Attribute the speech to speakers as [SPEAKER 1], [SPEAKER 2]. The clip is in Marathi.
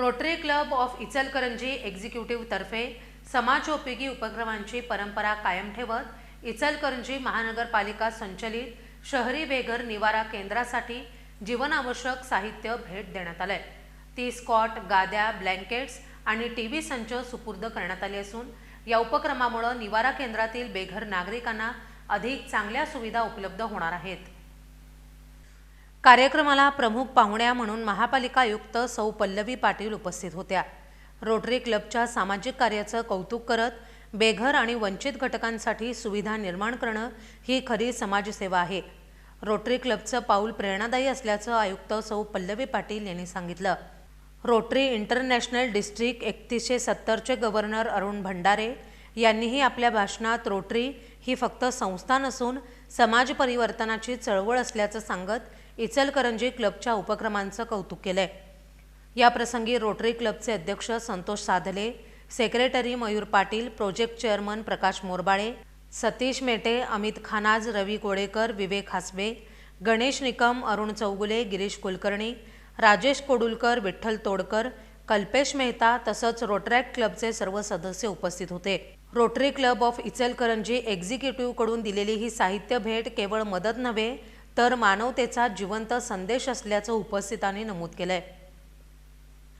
[SPEAKER 1] रोटरी क्लब ऑफ इचलकरंजी एक्झिक्युटिव्हतर्फे समाजोपयोगी उपक्रमांची परंपरा कायम ठेवत इचलकरंजी महानगरपालिका संचलित शहरी बेघर निवारा केंद्रासाठी जीवनावश्यक साहित्य भेट देण्यात आलंय. तीस कॉट गाद्या ब्लँकेट्स आणि टी व्ही संच सुपूर्द करण्यात आले असून या उपक्रमामुळे निवारा केंद्रातील बेघर नागरिकांना अधिक चांगल्या सुविधा उपलब्ध होणार आहेत. कार्यक्रमाला प्रमुख पाहुण्या म्हणून महापालिका आयुक्त सौ पल्लवी पाटील उपस्थित होत्या. रोटरी क्लबच्या सामाजिक कार्याचं कौतुक करत बेघर आणि वंचित घटकांसाठी सुविधा निर्माण करणं ही खरी समाजसेवा आहे. रोटरी क्लबचं पाऊल प्रेरणादायी असल्याचं आयुक्त सौ पल्लवी पाटील यांनी सांगितलं. रोटरी इंटरनॅशनल डिस्ट्रिक्ट एकतीसशे सत्तरचे गव्हर्नर अरुण भंडारे यांनीही आपल्या भाषणात रोटरी ही फक्त संस्था नसून समाज परिवर्तनाची चळवळ असल्याचं सांगत इचलकरंजी क्लबच्या उपक्रमांचं कौतुक केलंय. या प्रसंगी रोटरी क्लबचे अध्यक्ष Santosh Sadhale secretary Mayur Patil project chairman Prakash Morbale Satish Mete Amit Khanaj Ravi Kodekar Vivek Hasabe Ganesh Nikam Arun Chougule Girish Kulkarni Rajesh Kodulkar Vitthal Todkar Kalpesh Mehta तसंच रोटरॅक्ट क्लबचे सर्व सदस्य उपस्थित होते. रोटरी क्लब ऑफ इचलकरंजी एक्झिक्युटिव्हकडून दिलेली ही साहित्य भेट केवळ मदत नव्हे तर मानवतेचा जिवंत संदेश असल्याचं उपस्थितांनी नमूद केलंय.